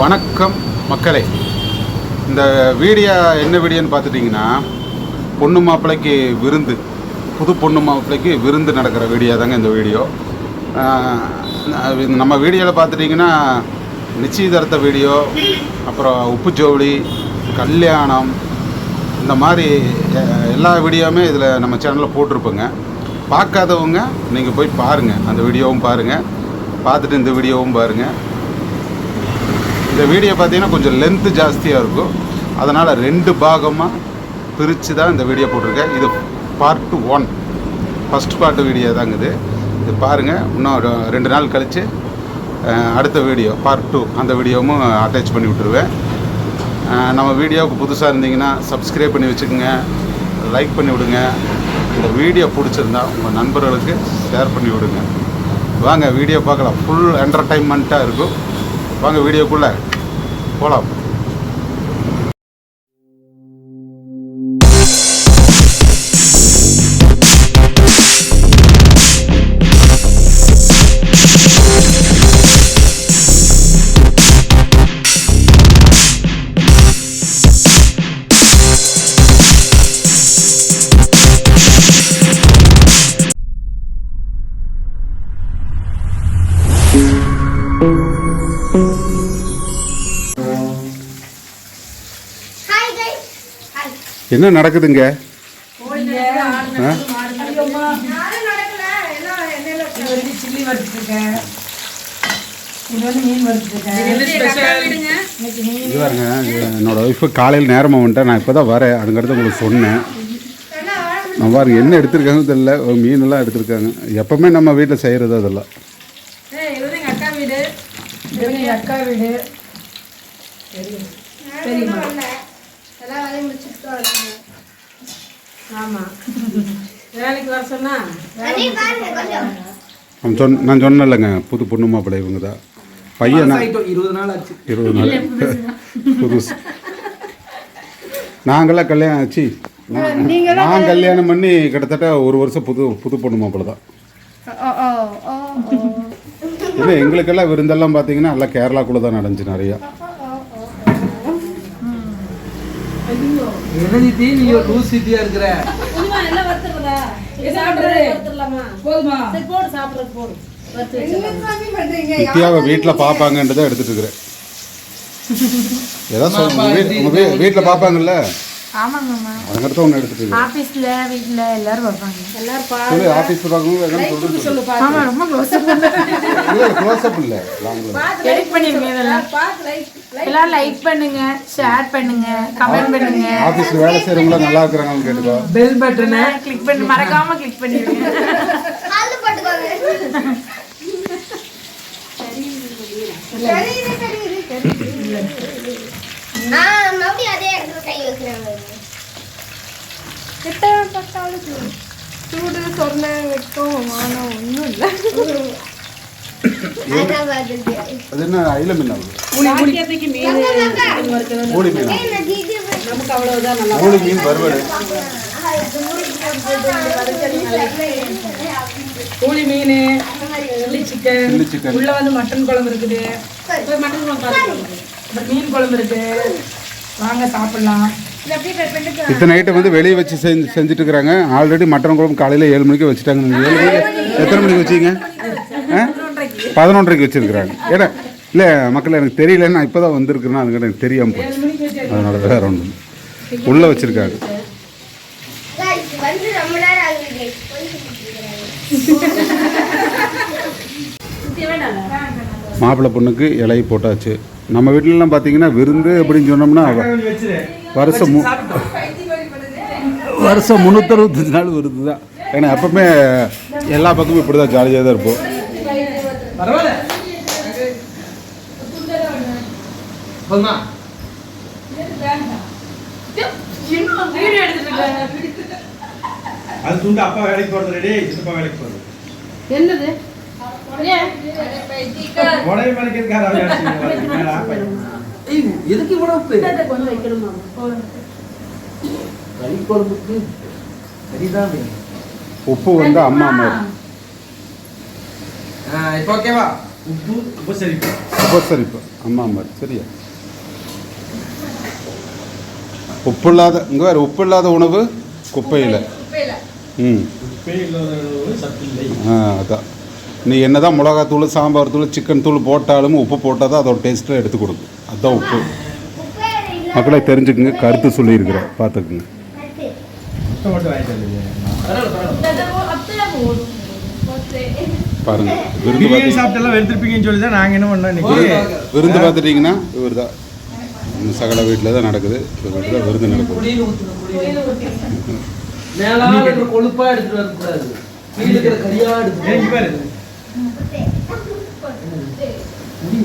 வணக்கம் மக்களே. இந்த வீடியோ என்ன வீடியோன்னு பார்த்துட்டிங்கன்னா பொண்ணு மாப்பிள்ளைக்கு விருந்து புது பொண்ணு மாப்பிள்ளைக்கு விருந்து நடக்கிற வீடியோ தாங்க இந்த வீடியோ. நம்ம வீடியோவில் பார்த்துட்டிங்கன்னா நிச்சயதார்த்த வீடியோ அப்புறம் உப்பு ஜோடி கல்யாணம் இந்த மாதிரி எல்லா வீடியோவுமே இதில் நம்ம சேனலில் போட்டிருப்போங்க. பார்க்காதவங்க நீங்கள் போய் பாருங்கள் அந்த வீடியோவும் பாருங்கள் பார்த்துட்டு இந்த வீடியோவும் பாருங்கள் இந்த வீடியோ பார்த்தீங்கன்னா கொஞ்சம் லென்த்து ஜாஸ்தியாக இருக்கும். அதனால் ரெண்டு பாகமாக பிரித்து தான் இந்த வீடியோ போட்டிருக்கேன். இது part one first part video தாங்க இது. இது பாருங்கள் இன்னும் ரெண்டு நாள் கழித்து அடுத்த வீடியோ பார்ட் டூ அந்த வீடியோவும் அட்டாச் பண்ணி விட்டுருவேன். நம்ம வீடியோவுக்கு புதுசாக இருந்தீங்கன்னா சப்ஸ்கிரைப் பண்ணி வச்சுக்கோங்க. லைக் பண்ணி விடுங்க. இந்த வீடியோ பிடிச்சிருந்தா உங்கள் நண்பர்களுக்கு ஷேர் பண்ணி விடுங்க. வாங்க வீடியோ பார்க்கலாம். ஃபுல் என்டர்டைன்மெண்ட்டாக இருக்கும். வாங்க வீடியோக்குள்ளே போகலாம் என்ன நடக்குதுங்க? இது பாருங்க என்னோட ஒய்ஃபு காலையில் நேரமாக வந்துட்டேன் நான் இப்போ தான் வரேன். அதுக்கடுத்து உங்களுக்கு சொன்னேன். நான் பாருங்க என்ன எடுத்திருக்காங்கன்னு தெரியல. ஒரு மீனெல்லாம் எடுத்திருக்காங்க. எப்பவுமே நம்ம வீட்டில் செய்கிறது அதெல்லாம். அக்கா வீடு. அக்கா வீடு. தெரியுமா எல்லாம் வேலையும் முடிச்சுட்டு வரணும் ஆமாம் வேலைக்கு வர சொன்னா அண்ணி பாருங்க கொஞ்சம். நான் சொன்ன நான் சொன்னேன்லங்க புது பொண்ணு மாப்பிள்ளை இவங்க தான் பையன் இருபது நாள் ஆச்சு. இருபது நாள். புதுசு. நாங்களாம் கல்யாணம் ஆச்சு நான் கல்யாணம் பண்ணி கிட்டத்தட்ட ஒரு வருஷம் புது புது பொண்ணு மாப்பிள்ளை தான் இல்லை எங்களுக்கெல்லாம் விருந்தெல்லாம் பார்த்தீங்கன்னா எல்லாம் கேரளாக்குள்ளே தான் நடந்துச்சு நிறையா. என்ன சித்தி நீ லூஸ் சித்தியா இருக்கிற? போதுமா? நித்யாவை வீட்டில் பார்ப்பாங்கன்றதை எடுத்துட்டு இருக்கிறேன். ஏதாவது உங்கள் வீட்டில் பார்ப்பாங்கல்ல ஆமாங்கம்மா அதுக்கடுத்து ஒன்று எடுத்துட்டு இருக்கிறேன் ஆஃபீஸில் வீட்டில் எல்லாரும் வருவாங்க சொல்லு ஆஃபீஸில் பார்க்கணும் எதாவது சொல்லுங்க ஆமா ரொம்ப க்ளோஸ் இல்லை க்ளோஸ்அப் இல்லை. லாங்கில் எடிட் பண்ணிருங்க இதெல்லாம். எல்லாரும் லைக் பண்ணுங்க ஷேர் பண்ணுங்க கமெண்ட் பண்ணுங்க. ஆஃபீஸில் வேலை செய்கிறவங்களாம் நல்லா இருக்கிறாங்கன்னு கேட்டுக்கோ. பெல் பட்டனு கிளிக் பண்ணி மறக்காம கிளிக் ஆ மறுபடியும் அதே இடத்துல கை வைக்கிறாங்க கிட்ட பார்த்தாலும் சூடு சொன்ன வைக்கும் மானம் ஒன்றும் இல்லை அதான் பார்த்துட்டு அது என்ன ஆகுது பாக்கியத்துக்கு மீன் மீன் வறுக்கிறது மூலி மீன் நமக்கு அவ்வளவுதான் நல்லா மூலி மீன் வறுவல் கோழி மீன் சில்லி சிக்கன் உள்ள வந்து மட்டன் குழம்பு இருக்குது மட்டன் குழம்பு மீன் குழம்பு இருக்கு வாங்க சாப்பிடலாம் இத்தனை ஐட்டம் வந்து வெளியே வச்சு செஞ்சு செஞ்சுட்டு இருக்கிறாங்க ஆல்ரெடி மட்டன் குழம்பு காலையில் ஏழு மணிக்கு வச்சுட்டாங்க. ஏழு மணிக்கு எத்தனை மணிக்கு வச்சிங்க? ஆ? பதினொன்றரைக்கு வச்சுருக்குறாங்க. ஏன்னா இல்லை மக்கள் எனக்கு தெரியலன்னு நான் இப்போ தான் வந்திருக்கிறேன்னா அதுக்கிட்ட எனக்கு தெரியாமல் போச்சு. அதனால வேற ஒன்று உள்ளே வச்சுருக்காங்க. மாப்பிள்ளை பொண்ணுக்கு இலை போட்டாச்சு. நம்ம வீட்டிலலாம் பார்த்தீங்கன்னா விருந்து அப்படின்னு சொன்னோம்னா வருஷம் மு வருஷம் முந்நூற்றறுபத்தஞ்சு நாள் விருந்து தான். ஏன்னா எப்பவுமே எல்லா பக்கமும் இப்படி தான் ஜாலியாக தான் இருப்போம். பரவாயில்ல போதுமா? அது துண்டு அப்பா வேலைக்கு போறது ரெடி சித்தப்பா வேலைக்கு போறது. என்னது? எதுக்கு இவ்வளவு உப்பு கொஞ்சம் வைக்கணுமா? கறி குழம்புக்கு கறிதான் வேணும். உப்பு வந்து அம்மா மாதிரி. ஆ இப்போ ஓகேவா உப்பு உபசரிப்பு. உபசரிப்பு அம்மா மாதிரி சரியா? உப்பு இல்லாத இங்கே வேறு உப்பு இல்லாத உணவு குப்பையில். ம். இல்லாத உணவு சத்தில்லை ஆ அதான். நீ என்ன தான் மிளகாத்தூள் சாம்பார் தூள் சிக்கன் தூள் போட்டாலும் உப்பு போட்டால் தான் அதோட டேஸ்ட்டில் எடுத்து கொடுக்கும். அதுதான் உப்பு. மக்களை தெரிஞ்சுக்குங்க கருத்து சொல்லியிருக்கிறேன் பார்த்துக்குங்க. பாருங்க விருந்து விருந்து பார்த்துட்டிங்கன்னா இவர் தான் சகல வீட்டில் தான் நடக்குது. வீட்டில் விருந்து நடக்குது. கொழுப்பா எடுத்துட்டு வரக்கூடாது. பாரு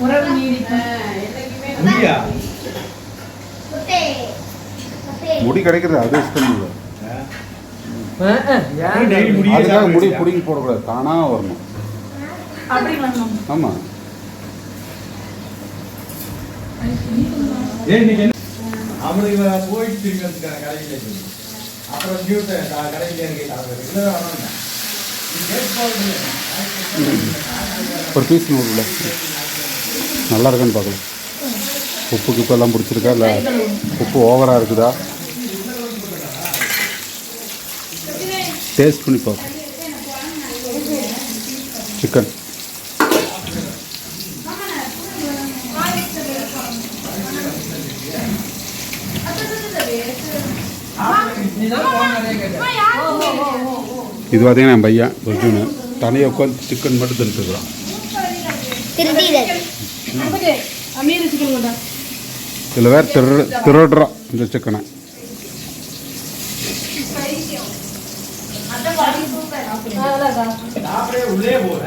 உறவு முடியா? முடி கிடைக்கிறது அது இஷ்டம் இல்லை அதுக்காக முடி? பிடிங்கி போடக்கூடாது. தானாக வரணும். ஆமாம் என்ன? அவனுக்கு போயிட்டு திரும்பி கடையில் அப்புறம் நியூஸ் கடையில் இருக்கு? ஒரு பீஸ் நூறுல நல்லா இருக்கான்னு பார்க்கலாம். உப்பு கிப்பு எல்லாம் பிடிச்சிருக்கா? இல்லை உப்பு ஓவராக இருக்குதா? டேஸ்ட் பண்ணி பார்ப்போம். சிக்கன் இது பார்த்தீங்கன்னா என் பையன் ஒரிஜினு தனியாக உட்காந்து சிக்கன் மட்டும் தின்ட்டுருக்குறான் அமீர் சிக்கன் கொண்டா இதில் வேறு திரு திருடுறான் இந்த சிக்கனை உள்ளே போகல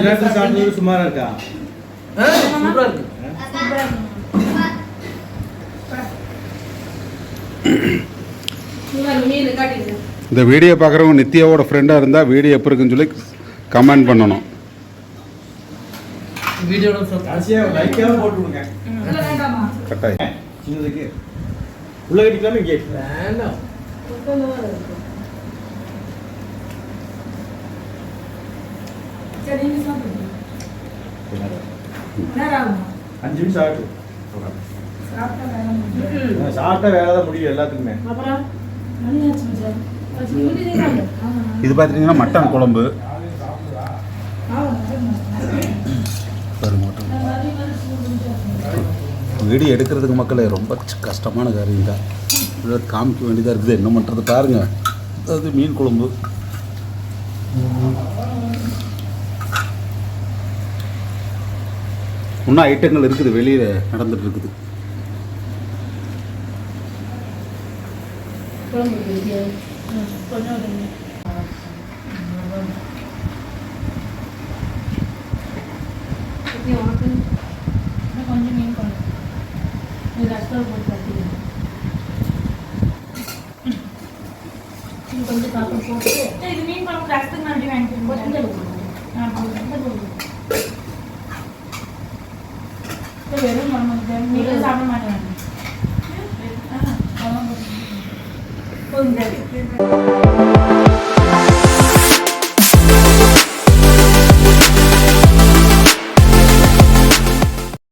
எல்லாத்தையும் சாப்பிட்டது சுமாரா இருக்கா? சூப்பரா இருக்கு. மீன் காட்டிடுங்க இந்த வீடியோ பார்க்குறவங்க நித்யாவோட ஃப்ரெண்டாக இருந்தால் வீடியோ எப்போ இருக்குன்னு சொல்லி கமெண்ட் பண்ணணும். கட்டாயம். சின்னதுக்கு. உள்ள கட்டிக்கலாமே வேண்டாம். அஞ்சு நிமிஷம் ஆகட்டும் சாப்பிட்டா வேலை தான் முடியும் எல்லாத்துக்குமே. இது பார்த்துட்டிங்கன்னா மட்டன் குழம்பு. வீடியோ எடுக்கிறதுக்கு மக்களே ரொம்ப கஷ்டமான காரியம் தான் இதை காமிக்க வேண்டியதாக இருக்குது. என்ன பண்ணுறது பாருங்க. அது மீன் குழம்பு. இன்னும் ஐட்டங்கள் இருக்குது வெளியில் நடந்துட்டு இருக்குது கொஞ்சம் வைங்க. இன்னும் கொஞ்சம் மீன் பண்ணி இது போட்டு இது கொஞ்சம் இது மீன் குழம்பு ரசத்துக்கு மறுபடியும் வாங்கிட்டு கொஞ்சம் ஆ போதும் இது வெறும் குழம்பு